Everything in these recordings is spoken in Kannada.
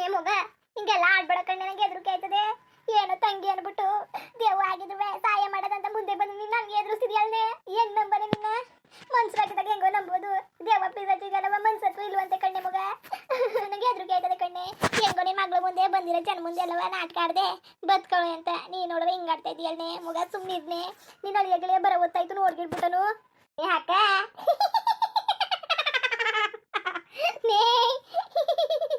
ನೇ ಮಗ ಹಿಂಗೆಲ್ಲ ಆಡ್ಬೇಡ ಕಣ್ಣೆ ನನಗೆ ಹೆದರಿಕೆ ಆಯ್ತದೆ. ಏನೋ ತಂಗಿ ಅನ್ಬಿಟ್ಟು ದೇವ್ ಆಗಿದ್ರೆ ಸಹಾಯ ಮಾಡೋದಂತ ಮುಂದೆ ಬಂದು ನೀನು ನನಗೆ ಎದುರಿಸಿದ್ಯಾಲ್ನೇ ಹೆಂಗ್ ನಂಬನೆ ನಿನ್ನ? ಮನ್ಸ್ರಾಗಿದ್ದಾಗ ಹೆಂಗೋ ನಂಬೋದು. ದೇವ ಪಿಸತ್ತಿಗಲ್ಲವ ಮನ್ಸತ್ವ ಇಲ್ವಂತೆ ಕಣ್ಣೆ ಮಗ. ನನಗೆ ಎದುರು ಕೇಳ್ತದೆ ಕಣ್ಣೆ. ಹೆಂಗೋ ನಿಮ್ಮ ಮಗಳ ಮುಂದೆ ಬಂದಿರೋ ಜನ ಮುಂದೆ ಅಲ್ಲವ ನಾಟಕ ಆಡ್ದೆ. ಬದ್ಕೊಳ್ಳಿ ಅಂತ. ನೀ ನೋಡುವ ಹಿಂಗ್ ಆಡ್ತಾ ಇದೀಯಲ್ನೆ ಮಗ ಸುಮ್ಮನಿದ್ನೆ ನೀನು ಅಳಿಯಗಳೇ ಬರೋ ಗೊತ್ತಾಯ್ತು ನೋಡ್ಗಿಡ್ಬಿಟ್ಟನು ಯಾಕ ನೇ.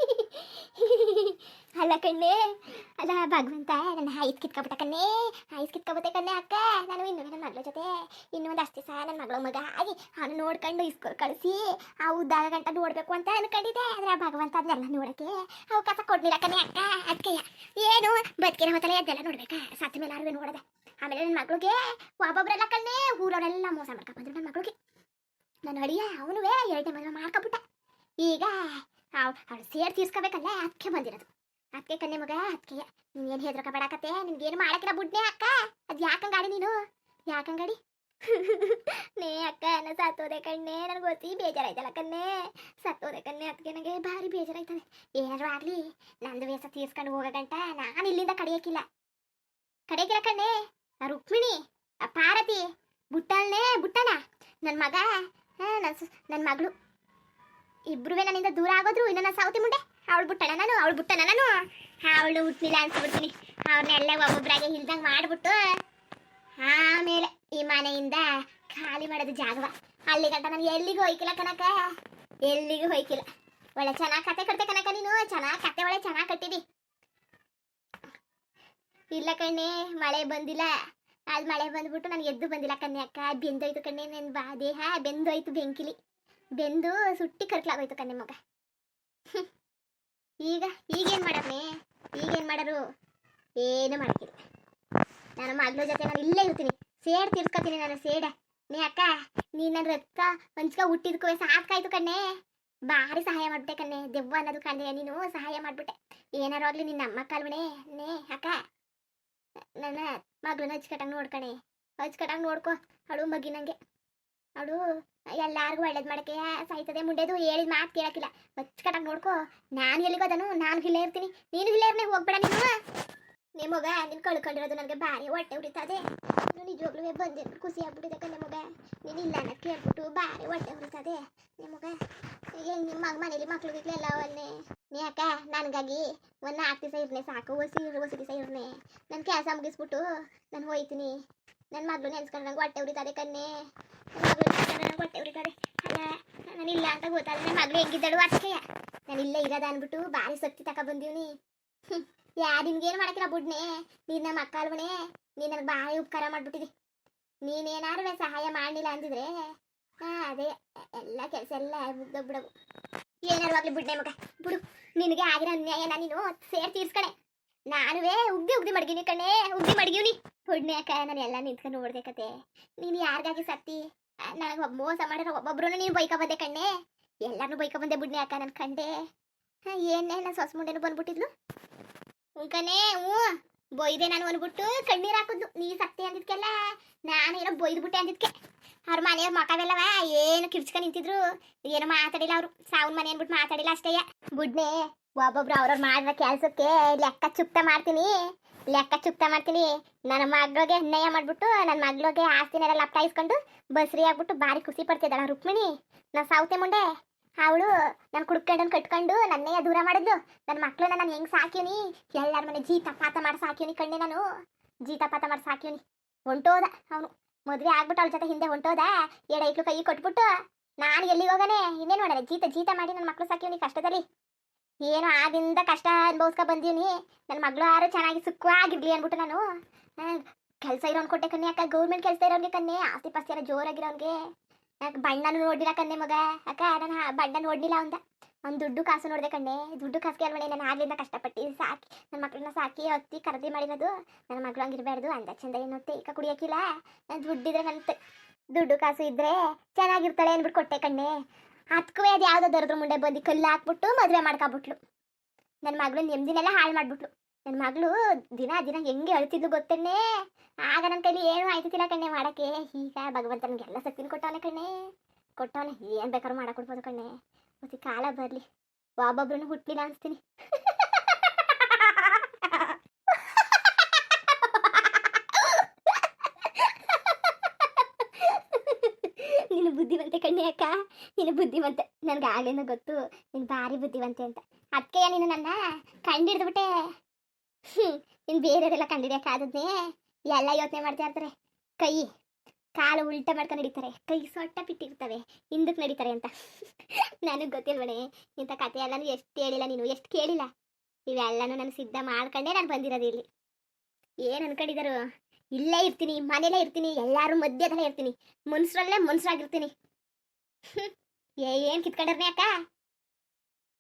ಅಲ್ಲ ಕಣ್ಣೆ ಅಲ್ಲ ಭಗವಂತ ನನ್ನ ಐಸ್ ಕಿತ್ಕೊಬಿಟ್ಟ ಕಣ್ಣೆ ಐಸ್ ಕಿತ್ಕೊಬತ್ತೆ ಕಣ್ಣೆ ಅಕ್ಕ ನಾನು ಇನ್ನು ನನ್ನ ಮಗಳ ಜೊತೆ ಇನ್ನೂ ಒಂದು ಅಷ್ಟೇ ಸಹ ನನ್ನ ಮಗಳ ಮಗ ಆಗಿ ಅವನು ನೋಡ್ಕೊಂಡು ಇಸ್ಕೊಲ್ ಕಳಿಸಿ ಆ ಉದ್ದಾಗ ಗಂಟ ನೋಡ್ಬೇಕು ಅಂತ ಅನ್ಕೊಂಡಿದ್ದೆ ಆದ್ರೆ ಆ ಭಗವಂತ ಅದನ್ನೆಲ್ಲ ನೋಡಕ್ಕೆ ಅವಕಾಶ ಕೊಡ್ಲಿಲ್ಲ ಕಣ್ಣೆ ಅಕ್ಕ ಅದಕ್ಕೆ ಏನು ಬದುಕಿನ ಹೊತ್ತಲ್ಲ ಅದೆಲ್ಲ ನೋಡ್ಬೇಕಾ ಸತ್ತ ಮೇಲೆ ಯಾರು ನೋಡದೆ ಆಮೇಲೆ ನನ್ನ ಮಗಳಿಗೆ ಒಬ್ಬೊಬ್ಬರೆಲ್ಲ ಕಣ್ಣೆ ಊರವರೆಲ್ಲ ಮೋಸ ಮಾಡ್ಕೊಂಡ್ ಬಂದ್ರು ನನ್ನ ಮಗಳಿಗೆ ನನ್ನ ಅಳಿಯ ಅವನುವೇ ಎರಡನೇ ಮದುವೆ ಮಾಡ್ಕೊಬಿಟ್ಟ ಈಗ ಅವಳು ಸೇರ್ ತೀರ್ಸ್ಕೋಬೇಕಲ್ಲ ಅದಕ್ಕೆ ಬಂದಿರೋದು. ಅದಕ್ಕೆ ಕನ್ನೆ ಮಗ ಅದಕ್ಕೆ ನೀನೇನು ಹೆದ್ರಕ ಬೇಡಕತ್ತೆ ನಿನ್ಗೇನು ಮಾಡಕ್ಕಿರ ಬುಡ್ನೆ ಅಕ್ಕ? ಅದು ಯಾಕಂಗಾಡಿ ನೀನು? ಯಾಕಂಗಾಡಿ? ನೇ ಅಕ್ಕ ನಾನು ಸತ್ತೋದೆ ಕಣ್ಣೆ, ನನಗೆ ಗೊತ್ತಿ ಬೇಜಾರಾಯ್ತಲ್ಲ ಕಣ್ಣೆ. ಸತ್ತೋದೆ ಕಣ್ಣೆ ಅದಕ್ಕೆ ನನಗೆ ಭಾರಿ ಬೇಜಾರಾಯ್ತದೆ. ಏನಾದ್ರು ಆಗಲಿ, ನಂದು ವೇಷ ತೀರ್ಸ್ಕೊಂಡು ಹೋಗೋ ಗಂಟ ನಾನು ಇಲ್ಲಿಂದ ಕಡಿಯಕ್ಕಿಲ್ಲ ಕಡಿಯಕ್ಕಿಲ್ಲ ಕಣ್ಣೆ ರುಕ್ಮಿಣಿ, ಆ ಪಾರ್ವತಿ ಬುಟ್ಟಲ್ನೇ ಬುಟ್ಟನ ನನ್ನ ಮಗ ನನ್ನ ಮಗಳು. ಇಬ್ರು ನನ್ನಿಂದ ದೂರ ಆಗೋದ್ರು ಇನ್ನು ನಾನು ಸೌತಿ ಮುಂಡೆ ಅವಳು ಬಿಟ್ಟಣ ನಾನು, ಅವಳು ಬಿಟ್ಟಣ ನಾನು. ಅವಳು ಹುಟ್ಟಿಲ್ಲ ಅನ್ಸ್ಬಿಡ್ತೀನಿ. ಅವ್ರನ್ನೆಲ್ಲ ಒಬ್ಬೊಬ್ರಾಗೆ ಇಲ್ದಂಗೆ ಮಾಡ್ಬಿಟ್ಟು ಆಮೇಲೆ ಈ ಮನೆಯಿಂದ ಖಾಲಿ ಮಾಡೋದು ಜಾಗವ. ಅಲ್ಲಿ ಗಂಟ ನಾನು ಎಲ್ಲಿಗೂ ಹೋಯ್ಕಿಲ್ಲ ಕನಕ. ಎಲ್ಲಿಗೂ ಹೋಯ್ಕಿಲ್ಲ. ಒಳ್ಳೆ ಚೆನ್ನಾಗಿ ಕತೆ ಕಟ್ತೆ ಕನಕ ನೀನು. ಚೆನ್ನಾಗಿ ಕತೆ ಒಳ್ಳೆ ಚೆನ್ನಾಗಿ ಕಟ್ಟಿದಿ. ಇಲ್ಲ ಕಣ್ಣೆ, ಮಳೆ ಬಂದಿಲ್ಲ. ಅದು ಮಳೆ ಬಂದ್ಬಿಟ್ಟು ನನಗೆ ಎದ್ದು ಬಂದಿಲ್ಲ ಕಣ್ಣೆ ಅಕ್ಕ ಬೆಂದೋಯ್ತು ಕಣ್ಣೆ ನನ್ನ ಬಾ, ದೇಹ ಬೆಂದೋಯ್ತು ಬೆಂಕಿಲಿ. ಬೆಂದು ಸುಟ್ಟಿ ಕರ್ಕಲಾಗೋಯ್ತು ಕಣ್ಣೆ ಮಗ. ಈಗ, ಈಗೇನು ಮಾಡಮ್ಮೆ ಈಗೇನು ಮಾಡರು? ಏನು ಮಾಡಕ್ಕಿಲ್ಲ. ನಾನು ಮಗಳ ಜೊತೆ ನಾನು ಇಲ್ಲೇ ಇರ್ತೀನಿ. ಸೇಡ್ ತಿರ್ಸ್ಕೊತೀನಿ ನಾನು, ಸೇಡ. ನೀ ಅಕ್ಕ, ನೀ ನನ್ನ ರಕ್ತ ಹಂಚ್ಕ ಹುಟ್ಟಿದ್ಕೋ ಸಾಕಾಯ್ತು ಕಣ್ಣೆ. ಭಾರಿ ಸಹಾಯ ಮಾಡ್ಬಿಟ್ಟೆ ಕಣ್ಣೆ. ದೆವ್ವ ಅನ್ನೋದು ಕಂಡೆ ನೀನು? ಸಹಾಯ ಮಾಡ್ಬಿಟ್ಟೆ. ಏನಾರು ಆಗ್ಲಿ ನಿನ್ನ ಅಮ್ಮ ಕಾಲ್ವಣೆ ನೇ, ಅಕ್ಕ. ನನ್ನ ಮಗಳನ್ನ ಹಚ್ಕಟ್ಟಂಗೆ ನೋಡ್ಕಣೆ ಹಚ್ಕಟ್ಟಂಗೆ ನೋಡ್ಕೊ. ಅಳು ಮಗಿನಂಗೆ ಅವಳು ಎಲ್ಲಾರ್ಗು ಒಳ್ಳೇದ್ ಮಾಡಕ್ಕೆ ಸಾಯ್ತದೆ. ಮುಂಡೆದು ಹೇಳಿದ ಮಾತು ಕೇಳಕ್ಕಿಲ್ಲ. ಹಚ್ಕಟ್ಟಂಗೆ ನೋಡ್ಕೋ. ನಾನು ಎಲ್ಲಿಗೋದನು ನಾನು ಇಲ್ಲೇ ಇರ್ತೀನಿ. ನೀನು ಇಲ್ಲೇ ಇರ್ನೇ, ಹೋಗ್ಬೇಡ ನೀನು. ನಿಮಗ ನಿನ್ ಕಳ್ಕೊಂಡಿರೋದು ನನಗೆ ಭಾರಿ ಹೊಟ್ಟೆ ಉರಿತದೆ. ನಿಜವಾಗ್ಲೂ ಬಂದೆ ಖುಷಿ ಆಗ್ಬಿಟ್ಟಿದೆ ಕಣೆ ಮಗ. ನೀನು ಇಲ್ಲ ಅನ್ನೋದು ಕೇಳ್ಬಿಟ್ಟು ಭಾರಿ ಹೊಟ್ಟೆ ಉರಿತದೆ. ನಿಮಗ ಏನ್ ನಿಮ್ಮ ಮನೇಲಿ ಮಕ್ಳು ಗಿಕ್ಳು ಎಲ್ಲ ನೀ ಅಕ್ಕ, ನನಗಾಗಿ ಒಂದು ನಾಲ್ಕು ದಿವಸ ಇರ್ನೆ ಸಾಕು. ಒಸಿ ಒಸಿ ದಿವಸ ಇರ್ನೆ. ನನ್ನ ಕೆಲಸ ಮುಗಿಸ್ಬಿಟ್ಟು ನಾನು ಹೋಯ್ತೀನಿ. ನನ್ನ ಮಗಳು ನೆನ್ಸ್ಕೊಂಡು ನಂಗೆ ಹೊಟ್ಟೆ ಉರಿತದೆ ಕಣ್ಣೆ ನೆನ್ಸ್ಕೊಂಡು ನಂಗೆ ಹೊಟ್ಟೆ ಉರಿತದೆ ಅಲ್ಲ ನಾನು ಇಲ್ಲ ಅಂತ ಗೊತ್ತಾದ್ರೆ ಮಗಳು ಹೆಂಗಿದ್ದಳು ಅಷ್ಟೇ. ನಾನು ಇಲ್ಲೇ ಇರೋದ ಅಂದ್ಬಿಟ್ಟು ಭಾರಿ ಸತ್ತಿ ತಕ ಬಂದೀವ್ನಿ ಯಾರು ನಿನ್ಗೇನು ಮಾಡಕ್ಕಿಲ್ಲ ಬುಡ್ನೆ? ನೀನು ನಮ್ಮ ಅಕ್ಕ ಅಲ್ವಣೆ ನೀನು ನನಗೆ ಭಾರಿ ಉಪಕಾರ ಮಾಡ್ಬಿಟ್ಟಿದಿ. ನೀನೇನಾರು ಸಹಾಯ ಮಾಡಲಿಲ್ಲ ಅಂದಿದ್ರೆ? ಹಾಂ, ಅದೇ, ಎಲ್ಲ ಕೆಲಸ ಎಲ್ಲ ಮುಗ್ದೋಗ್ಬಿಡವು. ಏನಾರು ಆಗಲಿ ಬಿಡ್ನೆ ಮಗ, ಬಿಡು, ನಿನಗೆ ಆಗಿರೋ ಅನ್ಯಾಯನ ನೀನು ಸೇರ್ ತೀರ್ಸ್ಕಣೆ. ನಾನುವೇ ಉಗ್ದಿ ಉಗ್ದಿ ಮಡಗಿನಿ ಕಣೆ, ಉಗ್ದಿ ಮಡಗಿವ್ನಿ. ಹುಡ್ನೆ ಅಕ್ಕ ನಾನು ಎಲ್ಲ ನಿಂತ್ಕೊಂಡು ನೋಡ್ದೆ ಕತೆ. ನೀನು ಯಾರಿಗಾಗಿ ಸತ್ತಿ? ನನಗೆ ಮೋಸ ಮಾಡಿರೋ ಒಬ್ಬೊಬ್ರು ನೀನು ಬೈಕ ಬಂದೆ ಕಣ್ಣೆ. ಎಲ್ಲಾನು ಬೈಕ ಬಂದೆ ಬಿಡ್ನಿ ಅಕ್ಕ ನನ್ನ ಕಂಡೆ ಏನೇ ನನ್ನ ಸೊಸ ಮುಂಡೆನು ಬಂದ್ಬಿಟ್ಟಿದ್ಲು? ಉಂಕನೆ ಹ್ಞೂ. ಬೊಯ್ದೆ ನಾನು ಅಂದ್ಬಿಟ್ಟು ಕಣ್ಣೀರು ಹಾಕಿದ್ಲು ನೀ ಸತ್ತಿ ಅಂದಿದ್ಕೆಲ್ಲ, ನಾನು ಏನೋ ಬೊಯ್ದ್ಬಿಟ್ಟೆ ಅಂದಿದ್ಕೆ. ಅವ್ರ ಮನೆಯವ್ರ ಮಕವೆಲ್ಲವ ಏನು ಕಿರ್ಚ್ಕೊಂಡು ನಿಂತಿದ್ರು. ಏನು ಮಾತಾಡಿಲ್ಲ ಅವರು. ಸಾವನ್ ಮನೆ ಅಂದ್ಬಿಟ್ಟು ಮಾತಾಡಿಲ್ಲ ಅಷ್ಟೇ. ಬುಡ್ನೆ, ಒಬ್ಬೊಬ್ರು ಅವ್ರವ್ರು ಮಾಡಿದ ಕೆಲಸಕ್ಕೆ ಲೆಕ್ಕ ಚುಕ್ತ ಮಾಡ್ತೀನಿ. ಲೆಕ್ಕ ಚುಕ್ತ ಮಾಡ್ತೀನಿ. ನನ್ನ ಮಗಳಿಗೆ ಅನ್ಯಾಯ ಮಾಡ್ಬಿಟ್ಟು ನನ್ನ ಮಗಳಿಗೆ ಆಸ್ತಿನೆಲ್ಲ ಲಪ್ಟಾಯಿಸ್ಕೊಂಡು ಬಸ್ರಿ ಆಗ್ಬಿಟ್ಟು ಭಾರಿ ಖುಷಿ ಪಡ್ತಿದ್ದಾಳ ರುಕ್ಮಿಣಿ. ನಾ ಸೌತೆ ಮುಂಡೆ ಅವಳು ನನ್ನ ಕುಡ್ಕೊಂಡನ್ ಕಟ್ಕೊಂಡು ನನ್ನೇ ದೂರ ಮಾಡಿದ್ಲು ನನ್ನ ಮಕ್ಳನ್ನ ನಾನು ಹೆಂಗ್ ಸಾಕ್ಯನಿ ಎಲ್ಲರ ಮನೆ ಜೀತ ಪಾತ ಮಾಡಿ ಕಣ್ಣೆ ನಾನು. ಜೀತ ಪಾತ ಮಾಡಿ ಹೊಂಟೋದ ಅವನು. ಮದುವೆ ಆಗ್ಬಿಟ್ಟು ಅವಳ ಜೊತೆ ಹಿಂದೆ ಹೊಂಟೋದ. ಎಡ ಇಟ್ಲು ಕೈ ಕೊಟ್ಬಿಟ್ಟು ನಾನು ಎಲ್ಲಿಗೆ ಹೋಗನೆ? ಇನ್ನೇನು ಮಾಡೋಣ ಜೀತ ಜೀತ ಮಾಡಿ ನನ್ನ ಮಕ್ಳು ಸಾಕ್ಯವನಿ ಕಷ್ಟದಲ್ಲಿ. ಏನು ಆದಿಂದ ಕಷ್ಟ ಅನ್ಭವಿಸ್ಕೊ ಬಂದೀನಿ ನನ್ನ ಮಗಳು ಯಾರು ಚೆನ್ನಾಗಿ ಸುಖವಾಗಿರ್ಲಿ ಅಂದ್ಬಿಟ್ಟು ನಾನು. ಕೆಲಸ ಇರೋನ್ ಕೊಟ್ಟೆ ಅಕ್ಕ. ಗೌರ್ಮೆಂಟ್ ಕೆಲಸ ಇರೋನ್ಗೆ ಕನ್ನೆ ಆಸ್ತಿ ಪಾಸ್ತಿ ಎಲ್ಲ ಜೋರಾಗಿರೋನ್ಗೆ. ಯಾಕೆ ಬಣ್ಣನು ನೋಡಿಲ್ಲ ಕಣ್ಣೆ ಮಗ? ಅಕ್ಕ ನಾನು ಬಣ್ಣ ನೋಡ್ಲಿಲ್ಲ ಅವಂದ ಅವ್ನು ದುಡ್ಡು ಕಾಸು ನೋಡಿದೆ ಕಣ್ಣೆ. ದುಡ್ಡು ಕಾಸಿಗೆ ಅಲ್ವಣೆ ನಾನು ಆಗ್ಲಿಂದ ಕಷ್ಟಪಟ್ಟು. ಸಾಕಿ ನನ್ನ ಮಕ್ಕಳನ್ನ ಸಾಕಿ ಹೊತ್ತಿ ಖರೀದಿ ಮಾಡಿರೋದು ನನ್ನ ಮಗಳು ಹಂಗಿರ್ಬಾರ್ದು. ಅಂದ ಚಂದ ಏನು ಈಗ ಕುಡಿಯೋಕ್ಕಿಲ್ಲ ನಾನು ದುಡ್ಡಿದ್ರೆ ನನ್ನ ದುಡ್ಡು ಕಾಸು ಇದ್ರೆ ಚೆನ್ನಾಗಿರ್ತಾಳೆ ಅಂದ್ಬಿಟ್ಟು ಕೊಟ್ಟೆ ಕಣ್ಣೆ. ಅದಕ್ಕೂ ಅದು ಯಾವುದೋ ದರದ್ರ ಮುಂದೆ ಬಂದು ಕಲ್ಲು ಹಾಕ್ಬಿಟ್ಟು ಮದುವೆ ಮಾಡ್ಕೊಬಿಟ್ಲು. ನನ್ನ ಮಗಳು ನೆಮ್ಮದಿನೆಲ್ಲ ಹಾಳು ಮಾಡ್ಬಿಟ್ಲು. ನನ್ನ ಮಗಳು ದಿನ ದಿನ ಹೆಂಗೆ ಅಳ್ತಿದ್ಲು ಗೊತ್ತಣ್ಣೆ ಆಗ ನನ್ನ ಕೈಲಿ ಏನು ಆಯ್ತಿಲ್ಲ ಕಣ್ಣೆ ಮಾಡಕ್ಕೆ. ಈಗ ಭಗವಂತ ನನಗೆಲ್ಲ ಶಕ್ತಿನ ಕೊಟ್ಟವನೆ ಕಣ್ಣೆ. ಕೊಟ್ಟವನೆ ಏನು ಬೇಕಾದ್ರೂ ಮಾಡಕೊಡ್ಬೋದು ಕಣ್ಣೆ. ಮತ್ತೆ ಕಾಲ ಬರಲಿ. ಒಬ್ಬೊಬ್ರು ಹುಟ್ಟಲಿಲ್ಲ ಅನಿಸ್ತೀನಿ. ನಿನ್ನ ಬುದ್ಧಿವಂತೆ ಕಣ್ಣೆ ಅಕ್ಕ. ನೀನು ಬುದ್ಧಿವಂತೆ. ನನಗೆ ಆಗೇನೋ ಗೊತ್ತು. ನೀನು ಭಾರಿ ಬುದ್ಧಿವಂತೆ ಅಂತ. ಅದಕ್ಕೆ ನೀನು ನನ್ನ ಕಂಡು ಬಿಟ್ಟೆ ಇನ್ನು ಬೇರೆಯವರೆಲ್ಲ ಕಂಡಿಡಿಯೋಕ್ಕಾದದ್ನೇ ಎಲ್ಲ ಯೋಚನೆ ಮಾಡ್ತಾ ಇರ್ತಾರೆ. ಕೈ, ಕಾಲು ಉಲ್ಟ ಮಾಡ್ಕೊಂಡು ನಡೀತಾರೆ. ಕೈ ಸೊಟ್ಟ ಬಿಟ್ಟಿರ್ತವೆ. ಹಿಂದಕ್ಕೆ ನಡೀತಾರೆ ಅಂತ. ನನಗೆ ಗೊತ್ತಿಲ್ವಣೆ, ಇಂಥ ಕತೆ ಎಲ್ಲನೂ ಎಷ್ಟು ಹೇಳಿಲ್ಲ ನೀನು, ಎಷ್ಟು ಕೇಳಿಲ್ಲ? ಇವೆಲ್ಲನೂ ನಾನು ಸಿದ್ಧ ಮಾಡ್ಕೊಂಡೇ ನಾನು ಬಂದಿರೋದು ಇಲ್ಲಿ. ಏನು ಅನ್ಕೊಂಡಿದ್ದಾರು ಇಲ್ಲೇ ಇರ್ತೀನಿ, ಮನೇಲೇ ಇರ್ತೀನಿ, ಎಲ್ಲರೂ ಮಧ್ಯದಲ್ಲೇ ಇರ್ತೀನಿ. ಮುನ್ಸ್ರಲ್ಲೇ ಮುನ್ಸ್ರಾಗಿರ್ತೀನಿ. ಏನು ಕಿತ್ಕೊಂಡ್ರಿ ಅಕ್ಕ?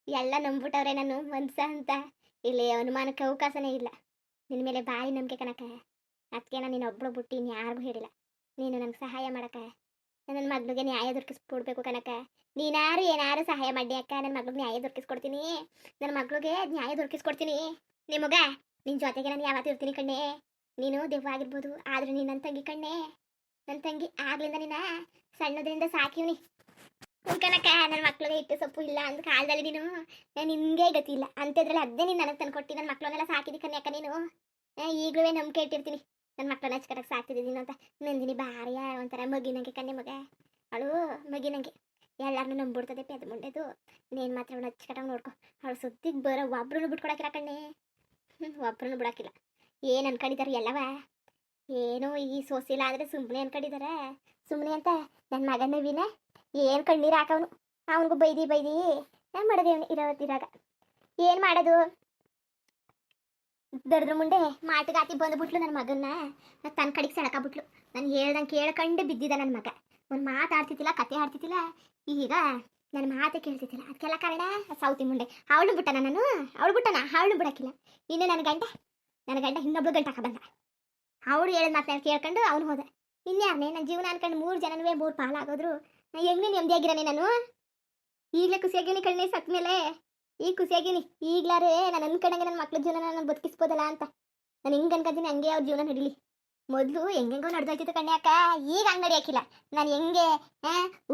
ಎಲ್ಲ ನಂಬ್ಬಿಟ್ಟವ್ರೆ ನಾನು, ಮನ್ಸ ಅಂತ. ಇಲ್ಲಿ ಅನುಮಾನಕ್ಕೆ ಅವಕಾಶನೇ ಇಲ್ಲ. ನಿನ್ನ ಮೇಲೆ ಬಾಯಿ ನಂಬಿಕೆ ಕಣಕ ಅದಕ್ಕೆ ನಾನು ನೀನು ಒಬ್ಳು ಬಿಟ್ಟು ಯಾರಿಗೂ ಹೇಳಿಲ್ಲ. ನೀನು ನನಗೆ ಸಹಾಯ ಮಾಡಕ ನನ್ನ ಮಗ್ಳಿಗೆ ನ್ಯಾಯ ದೊರಕಿಸ್ಕೊಡ್ಬೇಕು ಕನಕ ನೀನಾರು ಏನಾರು ಸಹಾಯ ಮಾಡಿ ಅಕ್ಕ ನನ್ನ ಮಗಳಿಗೆ ನ್ಯಾಯ ದೊರಕಿಸ್ಕೊಡ್ತೀನಿ. ನನ್ನ ಮಗ್ಳಿಗೆ ನ್ಯಾಯ ದೊರಕಿಸ್ಕೊಡ್ತೀನಿ. ನಿಮಗ? ನಿನ್ನ ಜೊತೆಗೆ ನಾನು ಯಾವತ್ತೂ ಇರ್ತೀನಿ ಕಣ್ಣೆ. ನೀನು ದೆವ್ವ ಆಗಿರ್ಬೋದು ಆದ್ರೆ ನೀನು ನನ್ನ ತಂಗಿ ಕಣ್ಣೆ. ನನ್ನ ತಂಗಿ ಆಗ್ಲಿಂದ ನೀನ ಸಣ್ಣದ್ರಿಂದ ಸಾಕಿವ್ನಿ. ಕನಕ ನನ್ನ ಮಕ್ಳಿಗೆ ಇಟ್ಟು ಸೊಪ್ಪು ಇಲ್ಲ ಅಂದ ಕಾಲದಲ್ಲಿ ನೀನು ನಾನು ನಿನ್ಗೆ ಗೊತ್ತಿಲ್ಲ ಅಂಥದ್ರಲ್ಲಿ ಅದೇ ನೀನು ನನಗೆ ತಂದು ಕೊಟ್ಟು ನನ್ನ ಮಕ್ಳನ್ನೆಲ್ಲ ಸಾಕಿದಿ ಕನ್ಯಾಕ ನೀನು. ಈಗಲೂ ನಂಬಿಕೆ ಇಟ್ಟಿರ್ತೀನಿ. ನನ್ನ ಮಕ್ಳನ್ನ ಅಚ್ಚಕಟ್ಟಾಗಿ ಸಾಕ್ತಿದ್ದೀನಿ ಅಂತ. ನಂದಿನಿ ಭಾರಿಯ ಒಂಥರ ಮಗಿನಂಗೆ ಕಣ್ಣೆ ಮಗ. ಅವಳು ಮಗಿನಂಗೆ ಎಲ್ಲರನ್ನೂ ನಂಬಿಡ್ತದೆ ಪೆದ ಮುಂಡೆದು. ನೀನು ಮಾತ್ರ ಅವಳು ಅಚ್ಚಕಟ್ಟಾಗಿ ನೋಡ್ಕೊ. ಅವಳು ಸುದ್ದಿಗೆ ಬರೋ ಒಬ್ರು ಬಿಟ್ಕೊಡಕ್ಕಿಲ್ಲ ಕಣ್ಣೆ. ಹ್ಞೂ ಒಬ್ರು ಬಿಡಕ್ಕಿಲ್ಲ ಏನು ಅನ್ಕೊಂಡಿದ್ದಾರೆ ಎಲ್ಲವ? ಏನೋ ಈ ಸೋಸಿಲ್ಲ ಅಂದರೆ ಸುಮ್ಮನೆ ಅನ್ಕೊಂಡಿದ್ದಾರೆ ಸುಮ್ಮನೆ ಅಂತ ನನ್ನ ಮಗನವಿನೇ ನವೀನ ಏನು ಕಣ್ಣೀರು ಹಾಕವನು? ಅವನಿಗೂ ಬೈದಿ ಬೈದಿ ಏನು ಮಾಡೋದು ಅವನು ಏನ್ ಏನು ಮಾಡೋದು? ದರ್ದ್ರ ಮುಂದೆ ಮಾಟಗಾತಿ ಬಂದ್ಬಿಟ್ಲು ನನ್ನ ಮಗನ್ನ. ತನ್ನ ಕಡೆಗೆ ಸೆಳಕಬಿಟ್ಲು ನಾನು ಹೇಳ್ದಂಗೆ ಕೇಳ್ಕಂಡು ಬಿದ್ದಿದ್ದ ನನ್ನ ಮಗ. ಒಂದು ಮಾತಾಡ್ತಿದ್ದಿಲ್ಲ ಕತೆ ಆಡ್ತಿದ್ದಿಲ್ಲ ಈಗ ನನ್ನ ಮಾತೆ ಕೇಳ್ತಿದ್ದಿಲ್ಲ ಅದಕ್ಕೆಲ್ಲ ಕಾರಣ ಸೌತಿ ಮುಂಡೆ ಅವಳು ಬಿಟ್ಟನ ನಾನು? ಅವಳು ಬಿಟ್ಟನ ಅವಳು ಬಿಡಕ್ಕಿಲ್ಲ ಇನ್ನು ನನ್ನ ಗಂಡ? ನನ್ನ ಗಂಡ ಇನ್ನೊಬ್ಳು ಗಂಟ ಬಂದ. ಅವಳು ಹೇಳಿದ ಮಾತನ್ನ ಕೇಳ್ಕೊಂಡು ಅವನು ಹೋದ. ಇನ್ಯಾರನೇ? ನನ್ನ ಜೀವನ ಅನ್ಕೊಂಡು ಮೂರು ಜನನೂ ಮೂರು ಪಾಲಾಗೋದ್ರು. ಹೆಂಗೆ ನೆಮ್ಮದಿಯಾಗಿರಾನೆ ನಾನು? ಈಗಲೇ ಖುಷಿಯಾಗಿನಿ ಕಣ್ಣೆ ಸತ್ ಮೇಲೆ. ಈಗ ಖುಷಿಯಾಗಿನಿ. ಈಗ್ಲಾರೆ ನಾನು ಅನ್ಕೊಂಡಂಗೆ ನನ್ನ ಮಕ್ಳ ಜೀವನ ನಾನು ಬದುಕಿಸ್ಬೋದಲ್ಲ ಅಂತ. ನಾನು ಹೆಂಗೆ ಅನ್ಕೊಂತೀನಿ ಹಂಗೆ ಅವ್ರ ಜೀವನ ನಡೀಲಿ. ಮೊದಲು ಹೆಂಗೆಂಗೋ ನಡೆದೋಯ್ತಿತ್ತು ಕಣ್ಣೆ ಅಕ್ಕ. ಈಗ ಹಂಗೆ ನಡೆಯೋಕ್ಕಿಲ್ಲ ನಾನು ಹೆಂಗೆ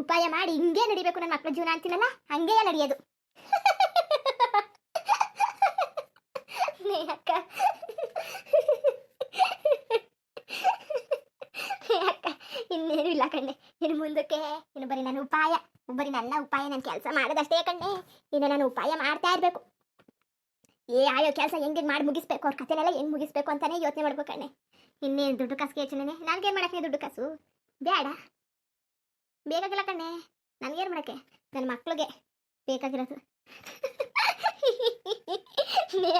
ಉಪಾಯ ಮಾಡಿ ಹಿಂಗೆ ನಡಿಬೇಕು ನನ್ನ ಮಕ್ಳ ಜೀವನ ಅಂತೀನಲ್ಲ? ಹಂಗೆ ನಡೆಯೋದು. ನೀ ಅಕ್ಕ ನೇ ಅಕ್ಕ ಇನ್ನೇನು ಇಲ್ಲ ಕಣ್ಣೆ ಇನ್ನು ಮುಂದಕ್ಕೆ, ಇನ್ನು ಬರೀ ನನ್ನ ಉಪಾಯ. ಬರೀ ನನ್ನ ಉಪಾಯ ನನ್ನ ಕೆಲಸ ಮಾಡೋದಷ್ಟೇ ಕಣ್ಣೆ ಇನ್ನು ನಾನು ಉಪಾಯ ಮಾಡ್ತಾ ಇರಬೇಕು. ಏ, ಆಯೋ ಕೆಲಸ ಹೆಂಗೆ ಮಾಡಿ ಮುಗಿಸ್ಬೇಕು? ಅವ್ರ ಕಥೆನೆಲ್ಲ ಹೆಂಗೆ ಮುಗಿಸ್ಬೇಕು ಅಂತಾನೆ ಯೋಚನೆ ಮಾಡ್ಬೇಕು ಕಣ್ಣೆ ಇನ್ನೇನು ದುಡ್ಡು ಕಾಸಿಗೆ ಯೋಚನೆ ನನಗೇನು ಮಾಡಕ್ಕೆ ದುಡ್ಡು ಕಾಸು? ಬೇಡ ಬೇಕಾಗಿಲ್ಲ ಕಣ್ಣೆ ನನಗೇನು ಮಾಡಕ್ಕೆ? ನನ್ನ ಮಕ್ಳಿಗೆ ಬೇಕಾಗಿರೋದು.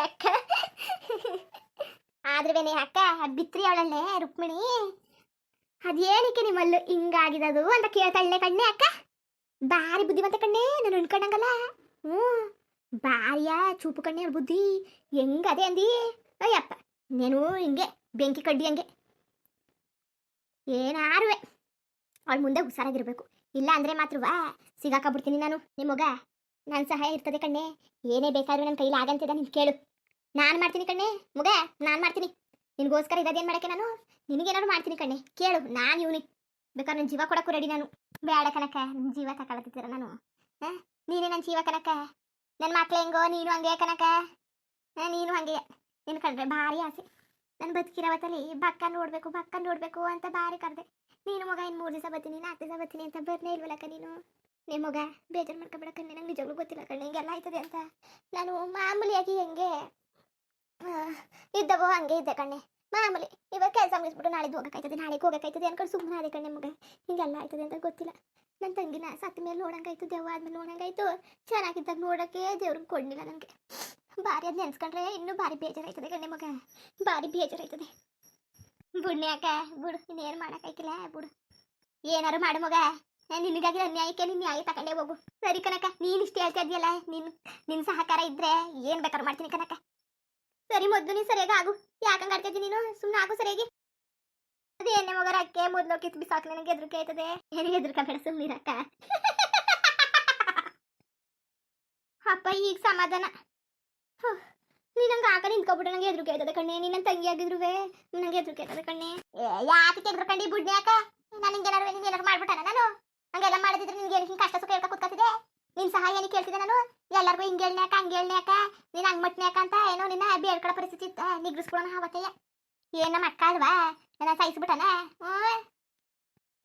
ಅಕ್ಕ. ಆದ್ರೆ ಅಕ್ಕ, ಬಿತ್ರಿ ಅವಳನ್ನೇ, ರುಕ್ಮಿಣಿ. ಅದೇನಕ್ಕೆ ನಿಮ್ಮಲ್ಲೂ ಹಿಂಗಾಗಿದದು ಅಂತ ಕೇಳ್ತಾಳೆ ಕಣ್ಣೆ ಅಕ್ಕ? ಬಾರಿ ಬುದ್ಧಿವಂತ ಕಣ್ಣೆ, ನಾನು ಅನ್ಕೊಂಡಂಗಲ್ಲ ಹ್ಞೂ ಬಾರಿಯ ಚೂಪು ಕಣ್ಣೆ ಅವ್ರ ಬುದ್ಧಿ. ಹೆಂಗದೆ ಅಂದಿ ಅಯ್ಯಪ್ಪ, ನೀನು ಹಿಂಗೆ, ಬೆಂಕಿ ಕಡ್ಡಿ ಹಂಗೆ. ಏನಾರುವೆ ಅವಳ ಮುಂದೆ ಹುಷಾರಾಗಿರ್ಬೇಕು. ಇಲ್ಲ ಅಂದ್ರೆ ಮಾತ್ರವಾ ಸಿಗಾಕಬಿಡ್ತೀನಿ ನಾನು ನಿಮಗ ನನ್ನ ಸಹಾಯ ಇರ್ತದೆ ಕಣ್ಣೆ. ಏನೇ ಬೇಕಾದ್ರೂ ನನ್ನ ಕೈಲಿ ಆಗಂತಿದೆ ನೀನು ಕೇಳು. ನಾನು ಮಾಡ್ತೀನಿ ಕಣ್ಣೆ, ಮುಗ, ನಾನು ಮಾಡ್ತೀನಿ. ನಿನಗೋಸ್ಕರ ಇರೋದೇನು ಮಾಡಕ್ಕೆ ನಾನು? ನಿನಗೇನಾದ್ರು ಮಾಡ್ತೀನಿ ಕಣ್ಣೆ. ಕೇಳು, ನಾನು ಇವನಿ ಬೇಕಾದ್ರೆ ನನ್ನ ಜೀವ ಕೊಡಕ್ಕೂ ರೆಡಿ ನಾನು. ಬೇಡ ಕನಕ ನನ್ನ ಜೀವ ತಗೊಳತ್ತಿದ್ದೀರ ನಾನು. ಹಾಂ? ನೀನೇ ನನ್ನ ಜೀವ ಕನಕ ನನ್ನ ಮಕ್ಳು ಹೆಂಗೋ, ನೀನು ಹಂಗೆ ಕನಕ ಹಾಂ, ನೀನು ಹಂಗೆ. ನಿನ್ನ ಕಂಡ್ರೆ ಭಾರಿ ಆಸೆ. ನಾನು ಬದುಕಿರೋವತ್ತಲ್ಲಿ ಬಕ್ಕ ನೋಡಬೇಕು ಬಕ್ಕ ನೋಡಬೇಕು ಅಂತ ಭಾರಿ ಕರೆದೆ. ನೀನು ಮಗ ಇನ್ನು ಮೂರು ದಿವಸ ಬರ್ತೀನಿ, ನಾಲ್ಕು ದಿವಸ ಬರ್ತೀನಿ ಅಂತ ಬರ್ನೇ ಇಲ್ವಲ್ಲಕ್ಕ ನೀನು? ನಿಮ್ಮ ಮಗ ಬೇಜಾರು ಮಾಡ್ಕೊಬೇಡ ಕಣ್ಣೆ, ನಂಗೆ ನಿಜವಾಗ್ಲೂ ಗೊತ್ತಿಲ್ಲ ಕಣ್ಣೆ, ಹಿಂಗೆಲ್ಲ ಆಯ್ತದೆ ಅಂತ. ನಾನು ಮಾಮೂಲಿಯಾಗಿ ಹೆಂಗೆ ಇದ್ದವೋ, ಹಂಗೆ ಇದ್ದೆ ಕಣ್ಣೆ. ಮಾಮೂಲಿ ಇವಾಗ ಕೆಲಸ ಮುಗಿಸ್ಬಿಟ್ಟು ನಾಳೆದು ಹೋಗಕ್ಕಾಯ್ತದೆ, ನಾಳೆಗೆ ಹೋಗಕ್ಕಾಯ್ತದೆ ಅನ್ಕೊಂಡು ಸುಮ್ಮನೆ ಅದೇ ಕಣ್ಣೆ ಮಗ. ಹಿಂಗೆಲ್ಲ ಆಯ್ತದೆ ಅಂತ ಗೊತ್ತಿಲ್ಲ. ನನ್ನ ತಂಗಿನ ಸತ್ತ ಮೇಲೆ ನೋಡಂಗಾಯ್ತು, ದೆವ್ವ ಆದ್ಮೇಲೆ ನೋಡಂಗಾಯ್ತು. ಚೆನ್ನಾಗಿದ್ದಾಗ ನೋಡಕ್ಕೆ ದೇವ್ರಿಗೆ ಕೊಡಲಿಲ್ಲ ನನಗೆ. ಭಾರಿ ಅದು ನೆನ್ಸ್ಕೊಂಡ್ರೆ ಇನ್ನೂ ಭಾರಿ ಬೇಜಾರಾಯ್ತದೆ ಕಣ್ಣೆ ಮಗ. ಭಾರಿ ಬೇಜಾರಾಯ್ತದೆ. ಬುಡ್ನ್ಯಾಕ ಅಕ್ಕ, ಬುಡು, ಇನ್ನೇನು ಮಾಡೋಕ್ಕಾಯ್ತಿಲ್ಲ, ಬುಡು. ಏನಾರು ಮಾಡು ಮಗ. ನಾನ್ ನಿನಗಾಗಿ ಅನ್ಯಾಯಕ್ಕೆ ನಿನ್ನ ನ್ಯಾಯ ತಗೊಂಡೇ ಹೋಗು. ಸರಿ ಕನಕ ನೀನು ಇಷ್ಟು ಹೇಳ್ತಾ ಇದೆಯಲ್ಲ ನಿನ್ ನಿನ್ನ ಸಹಕಾರ ಇದ್ರೆ ಏನು ಬೇಕಾದ್ರೂ ಮಾಡ್ತೀನಿ ಕನಕ ಸರಿ ಮೊದ್ಲು ನೀನು ಸರಿಯಾಗಿ ಆಗು. ಯಾಕಂಗ ಆಡ್ತಾ ಇದ್ದೀನಿ ನೀನು? ಸುಮ್ಮನೆ ಆಗು ಸರಿಯಾಗಿ. ಅದೇನೇ ಮಗರ ಅಕ್ಕೆ ಮೊದಲು ಕಿತ್ ಬಿಸಾಕ್ ನನಗೆ ಹೆದರಿಕೆ ಆಯ್ತದೆ. ಏನು ಹೆದರ್ಕಬೇಡ ಸುಮ್ಮನಿರಕ್ಕ ಅಪ್ಪ, ಈಗ ಸಮಾಧಾನ. ಹ್ಮ್. ನೀನ್ ನಂಗೆ ಆಗ ನಿಂತ್ಕೊಬಿಟ್ಟು ನಂಗೆ ಹೆದರಿಕೆ ಆಯ್ತದೆ ಕಣ್ಣೆ. ನೀನ್ ನನ್ನ ತಂಗಿ ಆಗಿದ್ರುವೆ ನಂಗೆ ಎದ್ರು ಆಯ್ತದೆ ಕಣ್ಣೆ. ಯಾಕೆ ತೆಗೆದ್ರಕಂಡಿ ಬುಡ್ನೆ ಯಾಕ? ನಾನು ಹಿಂಗೇನಾರು ನಿಂಗೇನಾರು ಮಾಡ್ಬಿಟ್ಟಾನ ನಾನು? ಹಂಗೆಲ್ಲ ಮಾಡಿದ್ರೆ ನಿನ್ಗೆ ಏನು ಕಷ್ಟ ಸುಖ ಹೇಳ್ತಾ ಕೂತ್ಕೊತಿದೆ ನಿನ್ ಸಹಾಯ ಏನಿಗೆ ಕೇಳ್ತಿದ್ದೆ ನಾನು? ಎಲ್ಲರಿಗೂ ಹಿಂಗೆ ಹೇಳ್ನ್ಯಾಕ, ಹಂಗೆ ಹೇಳ್ನ್ಯಾಕ, ನೀನು ಹಂಗೆ ಮಟ್ನ್ಯಾಕ ಅಂತ ಏನೋ ನಿನ್ನ ಬೇಡ್ಕಡ ಪರಿಸ್ಥಿತಿ ನಿಗ್ರಿಸ್ಕೊಳ್ಳೋಣ ಹಾವತ್ತಯ್ಯ ಏನಮ್ಮ ನಮ್ಮ ಅಕ್ಕ ಅಲ್ವಾ? ನನ್ನ ಸಾಯಿಸ್ಬಿಟ್ಟನ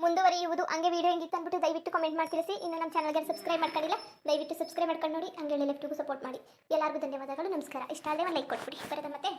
ಮುಂದುವರಿಯುವುದು ಹಂಗೆ ವಿಡಿಯೋ ಹೆಂಗಿತ್ತು ಅಂದ್ಬಿಟ್ಟು ದಯವಿಟ್ಟು ಕಮೆಂಟ್ ಮಾಡಿ ತಿಳಿಸಿ. ಇನ್ನು ನಮ್ಮ ಚಾನಲ್ಗೆ ಸಬ್ಸ್ಕ್ರೈಬ್ ಮಾಡ್ಕೊಂಡಿಲ್ಲ, ದಯವಿಟ್ಟು ಸಬ್ಸ್ಕ್ರೈಬ್ ಮಾಡ್ಕೊಂಡು ನೋಡಿ, ಹಂಗೆ ಲೆಫ್ಟಿಗೂ ಸಪೋರ್ಟ್ ಮಾಡಿ. ಎಲ್ಲರಿಗೂ ಧನ್ಯವಾದಗಳು, ನಮಸ್ಕಾರ. ಇಷ್ಟ ಅಲ್ಲದೆ ಒಂದು ಲೈಕ್ ಕೊಟ್ಬಿಡಿ. ಬರೋದ ಮತ್ತೆ.